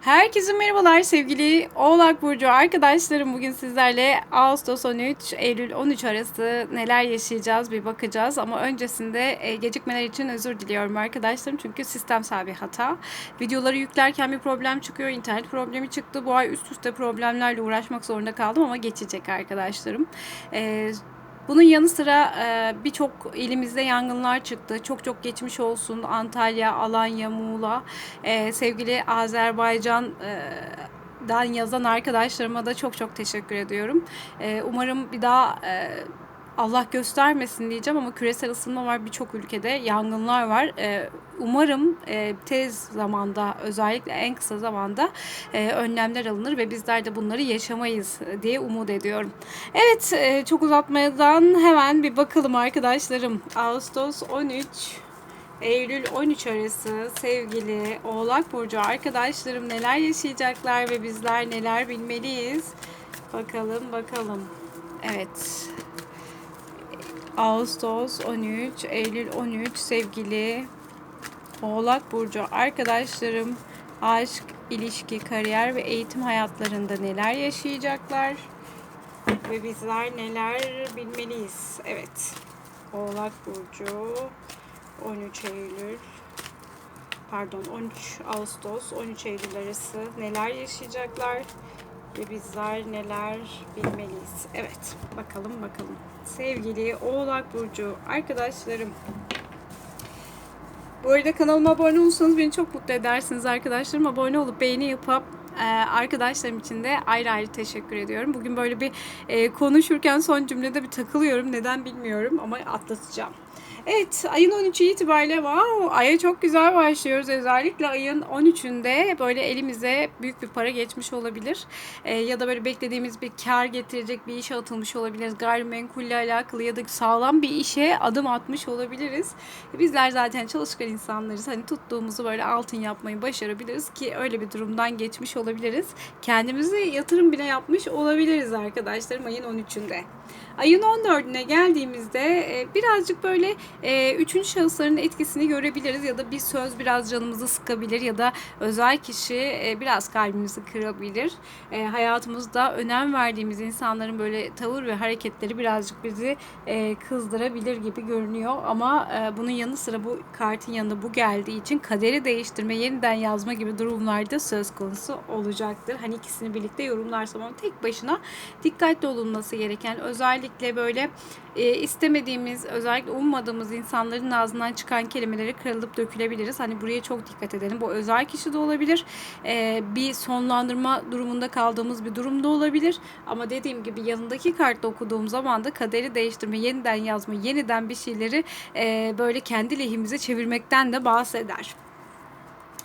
Herkese merhabalar sevgili Oğlak Burcu arkadaşlarım. Bugün sizlerle Ağustos 13, Eylül 13 arası neler yaşayacağız bir bakacağız. Ama öncesinde e, gecikmeler için özür diliyorum arkadaşlarım. Çünkü sistemsel bir hata. Videoları yüklerken bir problem çıkıyor. internet problemi çıktı. Bu ay üst üste problemlerle uğraşmak zorunda kaldım ama geçecek arkadaşlarım. Ee, bunun yanı sıra e, birçok ilimizde yangınlar çıktı. Çok çok geçmiş olsun Antalya, Alanya, Muğla. E, sevgili Azerbaycan e, dan yazan arkadaşlarıma da çok çok teşekkür ediyorum. Umarım bir daha Allah göstermesin diyeceğim ama küresel ısınma var birçok ülkede yangınlar var. E, umarım e, tez zamanda özellikle en kısa zamanda e, önlemler alınır ve bizler de bunları yaşamayız diye umut ediyorum. Evet e, çok uzatmadan hemen bir bakalım arkadaşlarım. Ağustos 13 Eylül 13 arası sevgili Oğlak Burcu arkadaşlarım neler yaşayacaklar ve bizler neler bilmeliyiz. Bakalım bakalım. Evet. Ağustos 13, Eylül 13 sevgili Oğlak Burcu arkadaşlarım aşk, ilişki, kariyer ve eğitim hayatlarında neler yaşayacaklar ve bizler neler bilmeliyiz. Evet. Oğlak Burcu 13 Eylül pardon 13 Ağustos 13 Eylül arası neler yaşayacaklar ve bizler neler bilmeliyiz. Evet bakalım bakalım. Sevgili Oğlak Burcu arkadaşlarım bu arada kanalıma abone olursanız beni çok mutlu edersiniz arkadaşlarım. Abone olup beğeni yapıp e, arkadaşlarım için de ayrı ayrı teşekkür ediyorum. Bugün böyle bir e, konuşurken son cümlede bir takılıyorum. Neden bilmiyorum ama atlatacağım. Evet ayın 13'ü itibariyle wow, aya çok güzel başlıyoruz. Özellikle ayın 13'ünde böyle elimize büyük bir para geçmiş olabilir. E, ya da böyle beklediğimiz bir kar getirecek bir işe atılmış olabiliriz. Gayrimenkulle alakalı ya da sağlam bir işe adım atmış olabiliriz. Bizler zaten çalışkan insanlarız. Hani tuttuğumuzu böyle altın yapmayı başarabiliriz ki öyle bir durumdan geçmiş olabiliriz. Kendimize yatırım bile yapmış olabiliriz arkadaşlarım ayın 13'ünde. Ayın 14'üne geldiğimizde e, birazcık böyle e, üçüncü şahısların etkisini görebiliriz ya da bir söz biraz canımızı sıkabilir ya da özel kişi e, biraz kalbimizi kırabilir. Hayatımızda önem verdiğimiz insanların böyle tavır ve hareketleri birazcık bizi kızdırabilir gibi görünüyor ama bunun yanı sıra bu kartın yanında bu geldiği için kaderi değiştirme, yeniden yazma gibi durumlarda söz konusu olacaktır. Hani ikisini birlikte yorumlarsam ama tek başına dikkatli olunması gereken özellikle böyle e, istemediğimiz, özellikle ummadığımız insanların ağzından çıkan kelimeleri kırılıp dökülebiliriz. Hani buraya çok dikkat edelim. Bu özel kişi de olabilir. E, bir sonlandırma durumunda kaldığımız bir durumda olabilir. Ama dediğim gibi yanındaki kartta okuduğum zaman da kaderi değiştirme, yeniden yazma, yeniden bir şeyleri e, böyle kendi lehimize çevirmekten de bahseder.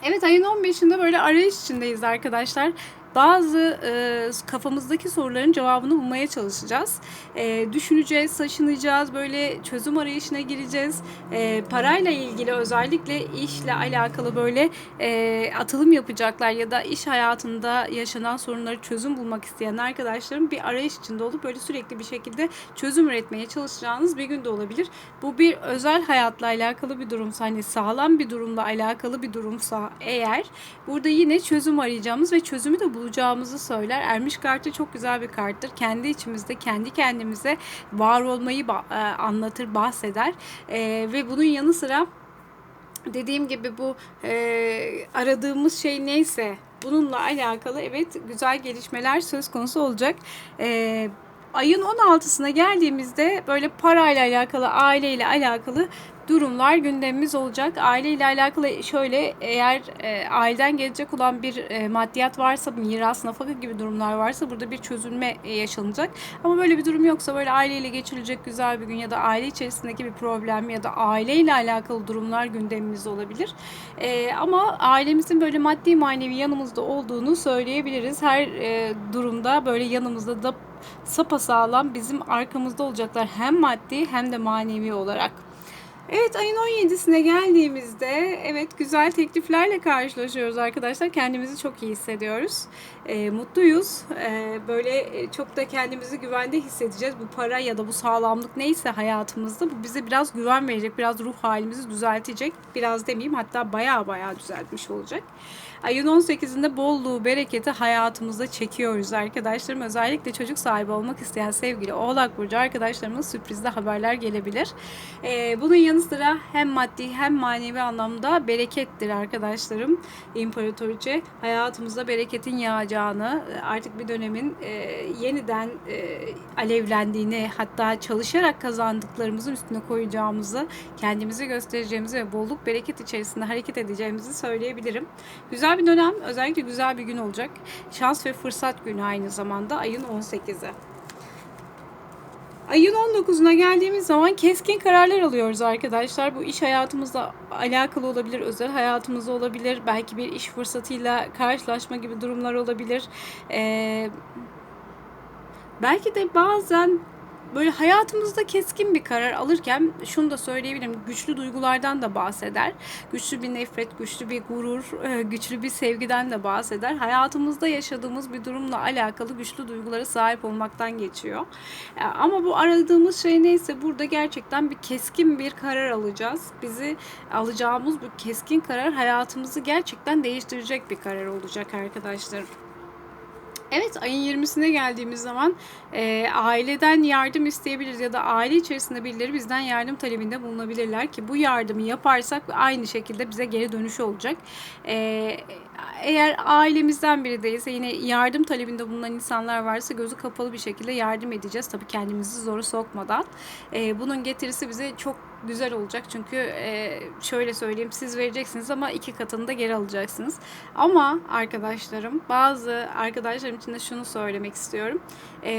Evet ayın 15'inde böyle arayış içindeyiz arkadaşlar bazı e, kafamızdaki soruların cevabını bulmaya çalışacağız. E, düşüneceğiz, saçınacağız, böyle çözüm arayışına gireceğiz. E, parayla ilgili özellikle işle alakalı böyle e, atılım yapacaklar ya da iş hayatında yaşanan sorunları çözüm bulmak isteyen arkadaşlarım bir arayış içinde olup böyle sürekli bir şekilde çözüm üretmeye çalışacağınız bir gün de olabilir. Bu bir özel hayatla alakalı bir durumsa hani sağlam bir durumla alakalı bir durumsa eğer burada yine çözüm arayacağımız ve çözümü de bulacağımız olacağımızı söyler. Ermiş kartı çok güzel bir karttır. Kendi içimizde kendi kendimize var olmayı e, anlatır, bahseder. E, ve bunun yanı sıra dediğim gibi bu e, aradığımız şey neyse bununla alakalı evet güzel gelişmeler söz konusu olacak. E, ayın 16'sına geldiğimizde böyle parayla alakalı, aileyle alakalı durumlar gündemimiz olacak. Aile ile alakalı şöyle eğer e, aileden gelecek olan bir e, maddiyat varsa, miras, nafaka gibi durumlar varsa burada bir çözülme e, yaşanacak. Ama böyle bir durum yoksa böyle aileyle geçirilecek güzel bir gün ya da aile içerisindeki bir problem ya da aileyle alakalı durumlar gündemimizde olabilir. E, ama ailemizin böyle maddi manevi yanımızda olduğunu söyleyebiliriz. Her e, durumda böyle yanımızda da sapasağlam bizim arkamızda olacaklar hem maddi hem de manevi olarak. Evet ayın 17'sine geldiğimizde evet güzel tekliflerle karşılaşıyoruz arkadaşlar. Kendimizi çok iyi hissediyoruz. E, mutluyuz. E, böyle çok da kendimizi güvende hissedeceğiz. Bu para ya da bu sağlamlık neyse hayatımızda bu bize biraz güven verecek. Biraz ruh halimizi düzeltecek. Biraz demeyeyim hatta baya baya düzeltmiş olacak. Ayın 18'inde bolluğu, bereketi hayatımıza çekiyoruz arkadaşlarım. Özellikle çocuk sahibi olmak isteyen sevgili Oğlak Burcu arkadaşlarımız sürprizli haberler gelebilir. Ee, bunun yanı sıra hem maddi hem manevi anlamda berekettir arkadaşlarım. İmparatoriçe hayatımızda bereketin yağacağını, artık bir dönemin e, yeniden e, alevlendiğini, hatta çalışarak kazandıklarımızın üstüne koyacağımızı, kendimizi göstereceğimizi ve bolluk bereket içerisinde hareket edeceğimizi söyleyebilirim. Güzel bir dönem, özellikle güzel bir gün olacak. Şans ve fırsat günü aynı zamanda ayın 18'i. Ayın 19'una geldiğimiz zaman keskin kararlar alıyoruz arkadaşlar. Bu iş hayatımızla alakalı olabilir, özel hayatımızda olabilir. Belki bir iş fırsatıyla karşılaşma gibi durumlar olabilir. Ee, belki de bazen böyle hayatımızda keskin bir karar alırken şunu da söyleyebilirim. Güçlü duygulardan da bahseder. Güçlü bir nefret, güçlü bir gurur, e, güçlü bir sevgiden de bahseder. Hayatımızda yaşadığımız bir durumla alakalı güçlü duygulara sahip olmaktan geçiyor. E, ama bu aradığımız şey neyse burada gerçekten bir keskin bir karar alacağız. Bizi alacağımız bu keskin karar hayatımızı gerçekten değiştirecek bir karar olacak arkadaşlar. Evet ayın 20'sine geldiğimiz zaman e, aileden yardım isteyebiliriz ya da aile içerisinde birileri bizden yardım talebinde bulunabilirler ki bu yardımı yaparsak aynı şekilde bize geri dönüşü olacak. E, eğer ailemizden biri değilse yine yardım talebinde bulunan insanlar varsa gözü kapalı bir şekilde yardım edeceğiz. Tabii kendimizi zoru sokmadan. E, bunun getirisi bize çok güzel olacak. Çünkü e, şöyle söyleyeyim siz vereceksiniz ama iki katını da geri alacaksınız. Ama arkadaşlarım bazı arkadaşlarım için de şunu söylemek istiyorum. E,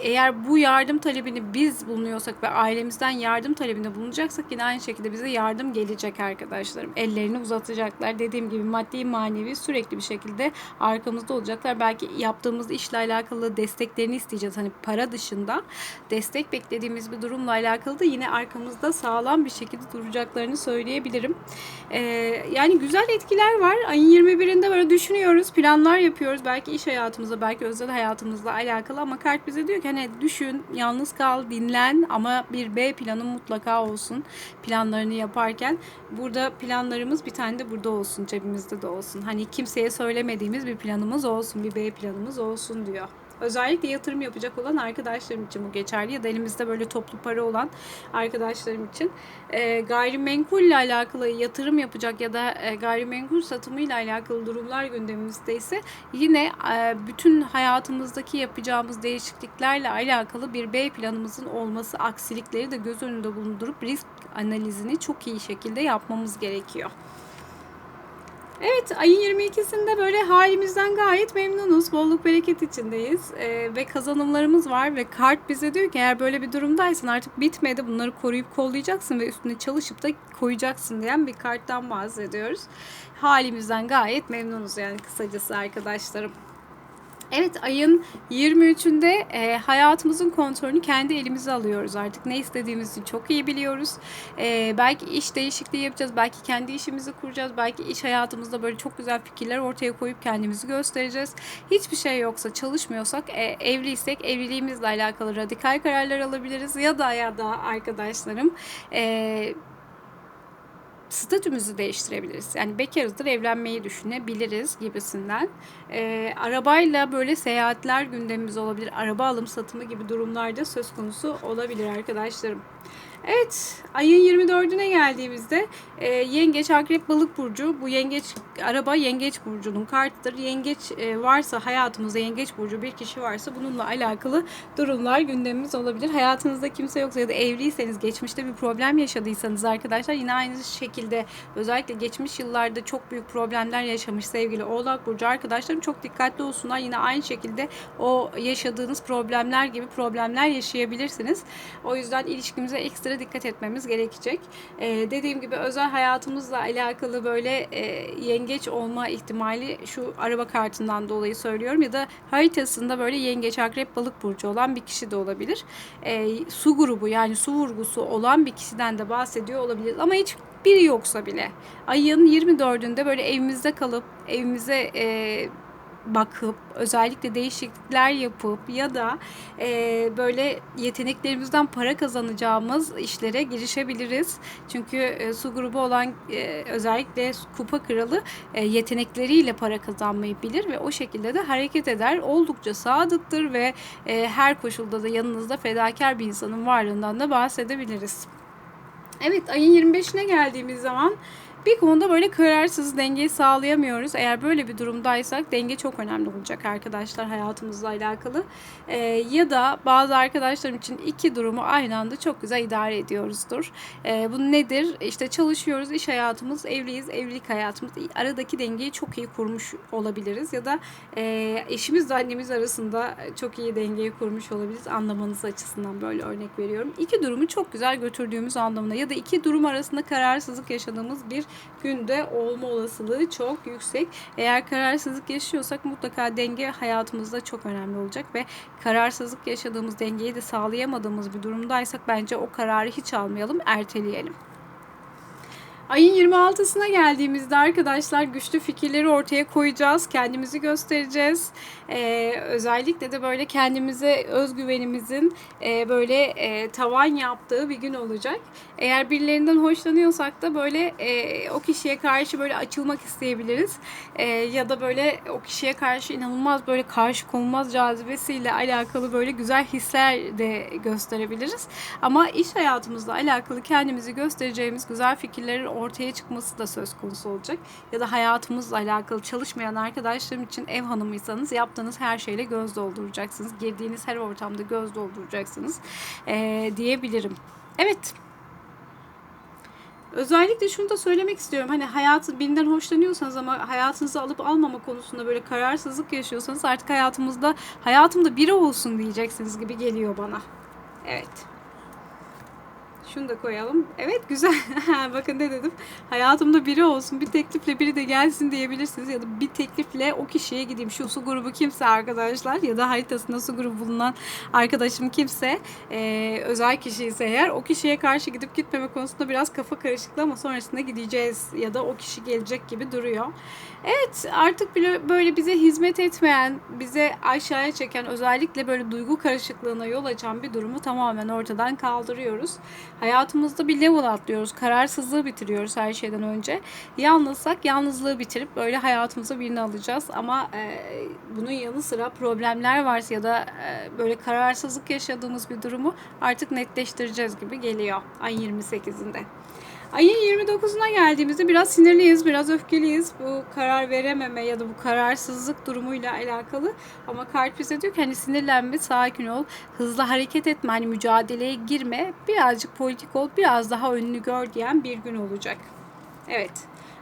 eğer bu yardım talebini biz bulunuyorsak ve ailemizden yardım talebinde bulunacaksak yine aynı şekilde bize yardım gelecek arkadaşlarım. Ellerini uzatacaklar. Dediğim gibi maddi manevi sürekli bir şekilde arkamızda olacaklar. Belki yaptığımız işle alakalı desteklerini isteyeceğiz. Hani para dışında destek beklediğimiz bir durumla alakalı da yine arkamızda sağlam bir şekilde duracaklarını söyleyebilirim. Ee, yani güzel etkiler var. Ayın 21'inde böyle düşünüyoruz, planlar yapıyoruz. Belki iş hayatımızda, belki özel hayatımızla alakalı ama kart bize diyor ki hani düşün, yalnız kal, dinlen ama bir B planı mutlaka olsun planlarını yaparken. Burada planlarımız bir tane de burada olsun, cebimizde de olsun. Hani kimseye söylemediğimiz bir planımız olsun, bir B planımız olsun diyor. Özellikle yatırım yapacak olan arkadaşlarım için bu geçerli ya da elimizde böyle toplu para olan arkadaşlarım için e, gayrimenkul ile alakalı yatırım yapacak ya da e, gayrimenkul satımı ile alakalı durumlar gündemimizde ise yine e, bütün hayatımızdaki yapacağımız değişikliklerle alakalı bir B planımızın olması aksilikleri de göz önünde bulundurup risk analizini çok iyi şekilde yapmamız gerekiyor. Evet ayın 22'sinde böyle halimizden gayet memnunuz. Bolluk bereket içindeyiz. Ee, ve kazanımlarımız var ve kart bize diyor ki eğer böyle bir durumdaysan artık bitmedi bunları koruyup kollayacaksın ve üstüne çalışıp da koyacaksın diyen bir karttan bahsediyoruz. Halimizden gayet memnunuz yani kısacası arkadaşlarım. Evet ayın 23'ünde e, hayatımızın kontrolünü kendi elimize alıyoruz artık. Ne istediğimizi çok iyi biliyoruz. E, belki iş değişikliği yapacağız. Belki kendi işimizi kuracağız. Belki iş hayatımızda böyle çok güzel fikirler ortaya koyup kendimizi göstereceğiz. Hiçbir şey yoksa çalışmıyorsak e, evliysek evliliğimizle alakalı radikal kararlar alabiliriz. Ya da ya da arkadaşlarım e, statümüzü değiştirebiliriz. Yani bekarızdır evlenmeyi düşünebiliriz gibisinden. E, arabayla böyle seyahatler gündemimiz olabilir. Araba alım satımı gibi durumlarda söz konusu olabilir arkadaşlarım. Evet, ayın 24'üne geldiğimizde e, Yengeç Akrep Balık burcu. Bu yengeç araba Yengeç burcunun kartıdır. Yengeç e, varsa hayatımızda Yengeç burcu bir kişi varsa bununla alakalı durumlar gündemimiz olabilir. Hayatınızda kimse yoksa ya da evliyseniz geçmişte bir problem yaşadıysanız arkadaşlar yine aynı şekilde özellikle geçmiş yıllarda çok büyük problemler yaşamış sevgili Oğlak burcu arkadaşlarım çok dikkatli olsunlar. Yine aynı şekilde o yaşadığınız problemler gibi problemler yaşayabilirsiniz. O yüzden ilişkimize ekstra dikkat etmemiz gerekecek. Ee, dediğim gibi özel hayatımızla alakalı böyle e, yengeç olma ihtimali şu araba kartından dolayı söylüyorum ya da haritasında böyle yengeç akrep balık burcu olan bir kişi de olabilir. E, su grubu yani su vurgusu olan bir kişiden de bahsediyor olabilir ama hiç biri yoksa bile ayın 24'ünde böyle evimizde kalıp evimize e, bakıp özellikle değişiklikler yapıp ya da e, böyle yeteneklerimizden para kazanacağımız işlere girişebiliriz. Çünkü e, su grubu olan e, özellikle kupa kralı e, yetenekleriyle para kazanmayı bilir ve o şekilde de hareket eder. Oldukça sadıktır ve e, her koşulda da yanınızda fedakar bir insanın varlığından da bahsedebiliriz. Evet ayın 25'ine geldiğimiz zaman bir konuda böyle kararsız dengeyi sağlayamıyoruz. Eğer böyle bir durumdaysak denge çok önemli olacak arkadaşlar hayatımızla alakalı. Ee, ya da bazı arkadaşlarım için iki durumu aynı anda çok güzel idare ediyoruzdur. Ee, bu nedir? İşte çalışıyoruz, iş hayatımız, evliyiz, evlilik hayatımız. Aradaki dengeyi çok iyi kurmuş olabiliriz. Ya da e, eşimizle annemiz arasında çok iyi dengeyi kurmuş olabiliriz. Anlamanız açısından böyle örnek veriyorum. İki durumu çok güzel götürdüğümüz anlamına ya da iki durum arasında kararsızlık yaşadığımız bir günde olma olasılığı çok yüksek. Eğer kararsızlık yaşıyorsak mutlaka denge hayatımızda çok önemli olacak ve kararsızlık yaşadığımız dengeyi de sağlayamadığımız bir durumdaysak bence o kararı hiç almayalım, erteleyelim. Ayın 26'sına geldiğimizde arkadaşlar güçlü fikirleri ortaya koyacağız. Kendimizi göstereceğiz. Ee, özellikle de böyle kendimize özgüvenimizin e, böyle e, tavan yaptığı bir gün olacak. Eğer birilerinden hoşlanıyorsak da böyle e, o kişiye karşı böyle açılmak isteyebiliriz. E, ya da böyle o kişiye karşı inanılmaz böyle karşı konulmaz cazibesiyle alakalı böyle güzel hisler de gösterebiliriz. Ama iş hayatımızla alakalı kendimizi göstereceğimiz güzel fikirleri ortaya çıkması da söz konusu olacak. Ya da hayatımızla alakalı çalışmayan arkadaşlarım için ev hanımıysanız yaptığınız her şeyle göz dolduracaksınız. Girdiğiniz her ortamda göz dolduracaksınız ee, diyebilirim. Evet. Özellikle şunu da söylemek istiyorum. Hani hayatı birinden hoşlanıyorsanız ama hayatınızı alıp almama konusunda böyle kararsızlık yaşıyorsanız artık hayatımızda hayatımda biri olsun diyeceksiniz gibi geliyor bana. Evet. Şunu da koyalım. Evet güzel. Bakın ne dedim. Hayatımda biri olsun. Bir teklifle biri de gelsin diyebilirsiniz. Ya da bir teklifle o kişiye gideyim. Şu su grubu kimse arkadaşlar. Ya da haritasında su grubu bulunan arkadaşım kimse. E, özel kişi ise eğer o kişiye karşı gidip gitmeme konusunda biraz kafa karışıklı ama sonrasında gideceğiz. Ya da o kişi gelecek gibi duruyor. Evet artık böyle bize hizmet etmeyen, bize aşağıya çeken özellikle böyle duygu karışıklığına yol açan bir durumu tamamen ortadan kaldırıyoruz. Hayatımızda bir level atlıyoruz. Kararsızlığı bitiriyoruz her şeyden önce. Yalnızsak yalnızlığı bitirip böyle hayatımıza birini alacağız. Ama e, bunun yanı sıra problemler varsa ya da e, böyle kararsızlık yaşadığımız bir durumu artık netleştireceğiz gibi geliyor ayın 28'inde. Ayın 29'una geldiğimizde biraz sinirliyiz, biraz öfkeliyiz. Bu karar verememe ya da bu kararsızlık durumuyla alakalı. Ama kart bize diyor ki hani sinirlenme, sakin ol, hızlı hareket etme, hani mücadeleye girme, birazcık politik ol, biraz daha önünü gör diyen bir gün olacak. Evet.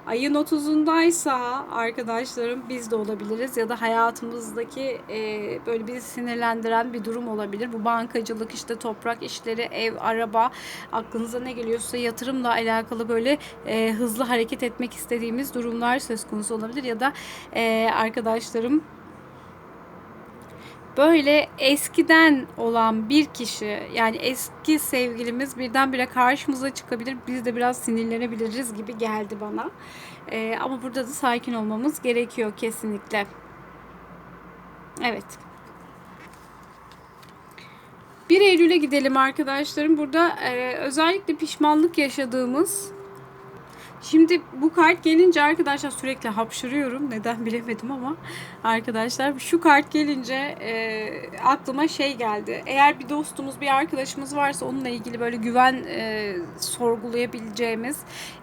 Ayın 30'undaysa arkadaşlarım biz de olabiliriz ya da hayatımızdaki e, böyle bizi sinirlendiren bir durum olabilir. Bu bankacılık işte toprak işleri, ev, araba aklınıza ne geliyorsa yatırımla alakalı böyle e, hızlı hareket etmek istediğimiz durumlar söz konusu olabilir ya da e, arkadaşlarım böyle eskiden olan bir kişi yani eski sevgilimiz birdenbire karşımıza çıkabilir. Biz de biraz sinirlenebiliriz gibi geldi bana. Ee, ama burada da sakin olmamız gerekiyor kesinlikle. Evet. 1 Eylül'e gidelim arkadaşlarım. Burada e, özellikle pişmanlık yaşadığımız Şimdi bu kart gelince arkadaşlar sürekli hapşırıyorum. Neden bilemedim ama arkadaşlar şu kart gelince e, aklıma şey geldi. Eğer bir dostumuz, bir arkadaşımız varsa onunla ilgili böyle güven e, sorgulayabileceğimiz,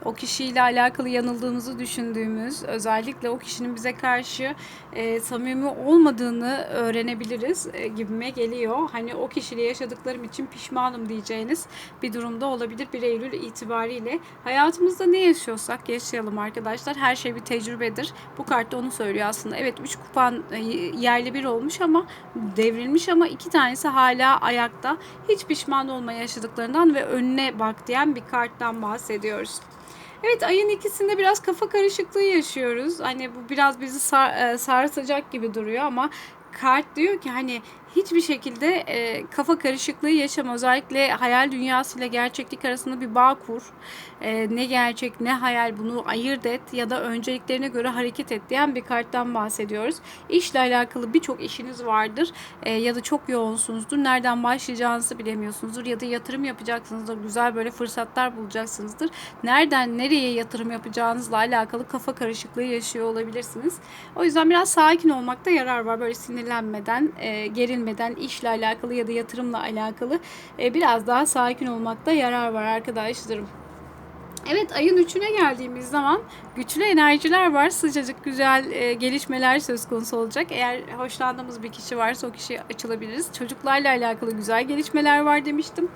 o kişiyle alakalı yanıldığımızı düşündüğümüz, özellikle o kişinin bize karşı e, samimi olmadığını öğrenebiliriz e, gibime geliyor. Hani o kişiyle yaşadıklarım için pişmanım diyeceğiniz bir durumda olabilir 1 Eylül itibariyle. Hayatımızda ne yaşıyorsak yaşayalım arkadaşlar. Her şey bir tecrübedir. Bu kartta onu söylüyor aslında. Evet 3 kupan e, yerli bir olmuş ama devrilmiş ama iki tanesi hala ayakta. Hiç pişman olma yaşadıklarından ve önüne bak diyen bir karttan bahsediyoruz. Evet ayın ikisinde biraz kafa karışıklığı yaşıyoruz. Hani bu biraz bizi sar, e, sarsacak gibi duruyor ama kart diyor ki hani hiçbir şekilde e, kafa karışıklığı yaşama. Özellikle hayal dünyasıyla gerçeklik arasında bir bağ kur. E, ne gerçek ne hayal bunu ayırt et ya da önceliklerine göre hareket et diyen bir karttan bahsediyoruz. İşle alakalı birçok işiniz vardır e, ya da çok yoğunsunuzdur. Nereden başlayacağınızı bilemiyorsunuzdur ya da yatırım yapacaksınızdır. Güzel böyle fırsatlar bulacaksınızdır. Nereden nereye yatırım yapacağınızla alakalı kafa karışıklığı yaşıyor olabilirsiniz. O yüzden biraz sakin olmakta yarar var. Böyle sinirlenmeden, e, gerilmeden işle alakalı ya da yatırımla alakalı e, biraz daha sakin olmakta yarar var arkadaşlarım. Evet ayın üçüne geldiğimiz zaman güçlü enerjiler var. Sıcacık güzel e, gelişmeler söz konusu olacak. Eğer hoşlandığımız bir kişi varsa o kişiye açılabiliriz. Çocuklarla alakalı güzel gelişmeler var demiştim.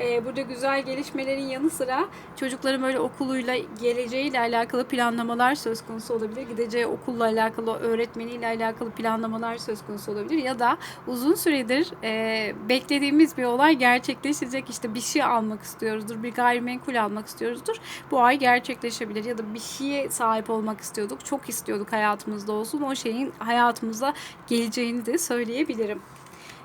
E, burada güzel gelişmelerin yanı sıra çocukların böyle okuluyla geleceğiyle alakalı planlamalar söz konusu olabilir. Gideceği okulla alakalı, öğretmeniyle alakalı planlamalar söz konusu olabilir. Ya da uzun süredir e, beklediğimiz bir olay gerçekleşecek. İşte bir şey almak istiyoruzdur, bir gayrimenkul almak istiyoruzdur bu ay gerçekleşebilir ya da bir şeye sahip olmak istiyorduk. Çok istiyorduk hayatımızda olsun. O şeyin hayatımıza geleceğini de söyleyebilirim.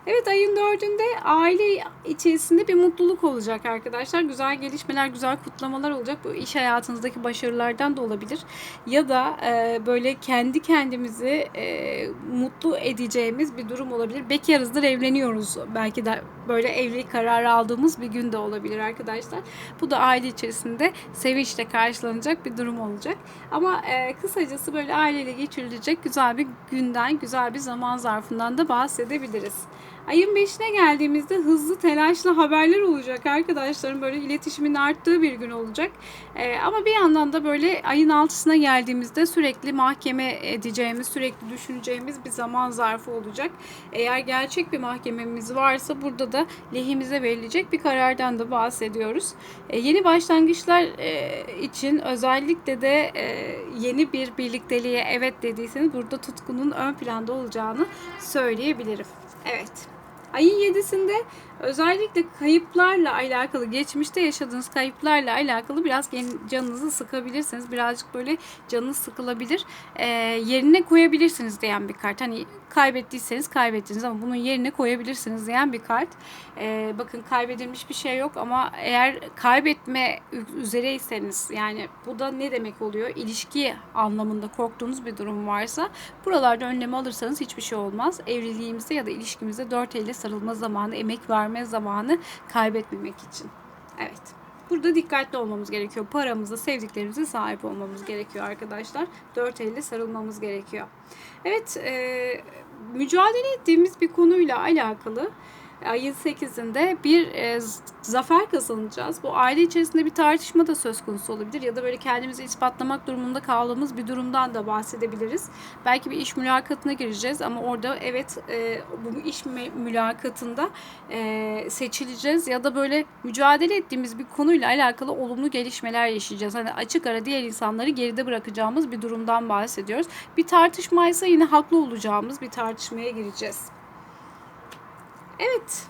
Evet ayın dördünde aile içerisinde bir mutluluk olacak arkadaşlar. Güzel gelişmeler, güzel kutlamalar olacak. Bu iş hayatınızdaki başarılardan da olabilir. Ya da e, böyle kendi kendimizi e, mutlu edeceğimiz bir durum olabilir. Bekarızdır evleniyoruz. Belki de böyle evlilik kararı aldığımız bir gün de olabilir arkadaşlar. Bu da aile içerisinde sevinçle karşılanacak bir durum olacak. Ama e, kısacası böyle aileyle geçirilecek güzel bir günden, güzel bir zaman zarfından da bahsedebiliriz. Ayın 5'ine geldiğimizde hızlı telaşlı haberler olacak arkadaşlarım. Böyle iletişimin arttığı bir gün olacak. Ee, ama bir yandan da böyle ayın 6'sına geldiğimizde sürekli mahkeme edeceğimiz, sürekli düşüneceğimiz bir zaman zarfı olacak. Eğer gerçek bir mahkememiz varsa burada da lehimize verilecek bir karardan da bahsediyoruz. Ee, yeni başlangıçlar e, için özellikle de e, yeni bir birlikteliğe evet dediyseniz burada tutkunun ön planda olacağını söyleyebilirim. Evet. Ayın 7'sinde özellikle kayıplarla alakalı, geçmişte yaşadığınız kayıplarla alakalı biraz canınızı sıkabilirsiniz. Birazcık böyle canınız sıkılabilir. E, yerine koyabilirsiniz diyen bir kart. Hani kaybettiyseniz kaybettiniz ama bunun yerine koyabilirsiniz diyen bir kart. E, bakın kaybedilmiş bir şey yok ama eğer kaybetme üzereyseniz yani bu da ne demek oluyor? İlişki anlamında korktuğunuz bir durum varsa buralarda önlem alırsanız hiçbir şey olmaz. Evliliğimizde ya da ilişkimizde dört elle sarılma zamanı, emek verme zamanı kaybetmemek için. Evet. Burada dikkatli olmamız gerekiyor. Paramıza, sevdiklerimize sahip olmamız gerekiyor arkadaşlar. Dört elle sarılmamız gerekiyor. Evet, e, mücadele ettiğimiz bir konuyla alakalı ayın 8'inde bir e, zafer kazanacağız. Bu aile içerisinde bir tartışma da söz konusu olabilir ya da böyle kendimizi ispatlamak durumunda kaldığımız bir durumdan da bahsedebiliriz. Belki bir iş mülakatına gireceğiz ama orada evet e, bu iş mülakatında e, seçileceğiz ya da böyle mücadele ettiğimiz bir konuyla alakalı olumlu gelişmeler yaşayacağız. Hani açık ara diğer insanları geride bırakacağımız bir durumdan bahsediyoruz. Bir tartışmaysa yine haklı olacağımız bir tartışmaya gireceğiz. Evet.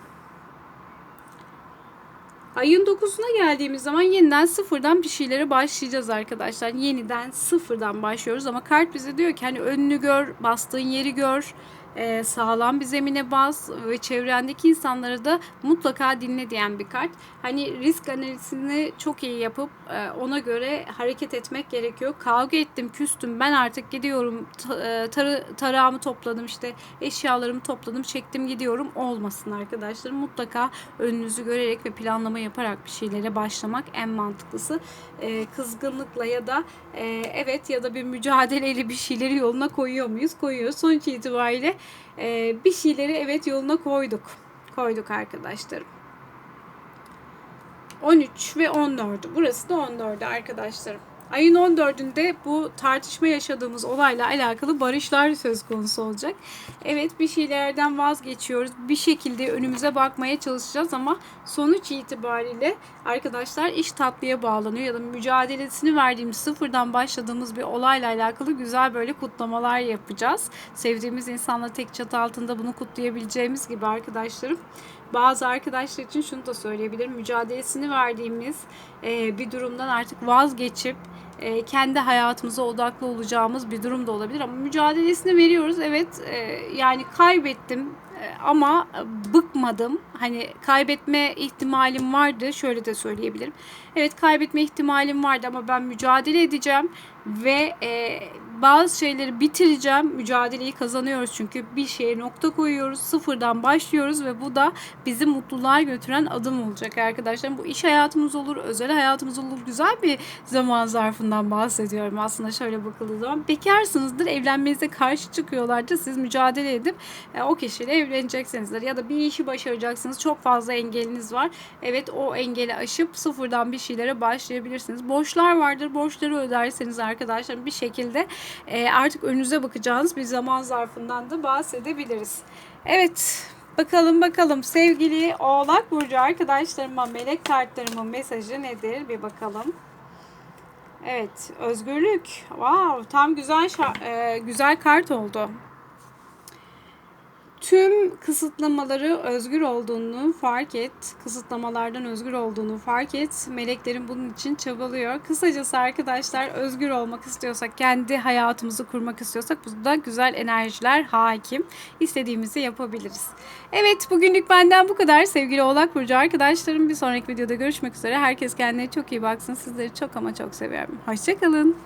Ayın 9'una geldiğimiz zaman yeniden sıfırdan bir şeylere başlayacağız arkadaşlar. Yeniden sıfırdan başlıyoruz ama kart bize diyor ki hani önünü gör, bastığın yeri gör, e, sağlam bir zemine bas ve çevrendeki insanları da mutlaka dinle diyen bir kart. Hani risk analizini çok iyi yapıp e, ona göre hareket etmek gerekiyor. Kavga ettim, küstüm, ben artık gidiyorum, e, tarı, tarağımı topladım, işte eşyalarımı topladım, çektim gidiyorum olmasın arkadaşlar. Mutlaka önünüzü görerek ve planlama yaparak bir şeylere başlamak en mantıklısı. E, kızgınlıkla ya da e, evet ya da bir mücadeleyle bir şeyleri yoluna koyuyor muyuz? Koyuyoruz. Sonuç itibariyle e, bir şeyleri evet yoluna koyduk. Koyduk arkadaşlarım. 13 ve 14. Burası da 14 arkadaşlarım. Ayın 14'ünde bu tartışma yaşadığımız olayla alakalı barışlar söz konusu olacak. Evet bir şeylerden vazgeçiyoruz. Bir şekilde önümüze bakmaya çalışacağız ama sonuç itibariyle arkadaşlar iş tatlıya bağlanıyor ya da mücadelesini verdiğimiz sıfırdan başladığımız bir olayla alakalı güzel böyle kutlamalar yapacağız. Sevdiğimiz insanla tek çatı altında bunu kutlayabileceğimiz gibi arkadaşlarım. Bazı arkadaşlar için şunu da söyleyebilirim. Mücadelesini verdiğimiz bir durumdan artık vazgeçip e, kendi hayatımıza odaklı olacağımız bir durum da olabilir ama mücadelesini veriyoruz. Evet e, yani kaybettim e, ama bıkmadım. Hani kaybetme ihtimalim vardı. Şöyle de söyleyebilirim. Evet kaybetme ihtimalim vardı ama ben mücadele edeceğim ve e, bazı şeyleri bitireceğim. Mücadeleyi kazanıyoruz çünkü bir şeye nokta koyuyoruz. Sıfırdan başlıyoruz ve bu da bizi mutluluğa götüren adım olacak arkadaşlar. Bu iş hayatımız olur, özel hayatımız olur. Güzel bir zaman zarfından bahsediyorum aslında şöyle bakıldığı zaman. Bekarsınızdır, evlenmenize karşı çıkıyorlardır. Siz mücadele edip e, o kişiyle evleneceksinizdir. Ya da bir işi başaracaksınız. Çok fazla engeliniz var. Evet o engeli aşıp sıfırdan bir şeylere başlayabilirsiniz. Borçlar vardır. Borçları öderseniz arkadaşlar bir şekilde e, artık önünüze bakacağınız bir zaman zarfından da bahsedebiliriz. Evet bakalım bakalım sevgili Oğlak Burcu arkadaşlarıma melek kartlarımın mesajı nedir bir bakalım. Evet özgürlük. Wow tam güzel e, güzel kart oldu. Tüm kısıtlamaları özgür olduğunu fark et. Kısıtlamalardan özgür olduğunu fark et. Meleklerin bunun için çabalıyor. Kısacası arkadaşlar özgür olmak istiyorsak, kendi hayatımızı kurmak istiyorsak burada güzel enerjiler hakim. İstediğimizi yapabiliriz. Evet bugünlük benden bu kadar sevgili Oğlak Burcu arkadaşlarım. Bir sonraki videoda görüşmek üzere. Herkes kendine çok iyi baksın. Sizleri çok ama çok seviyorum. Hoşçakalın.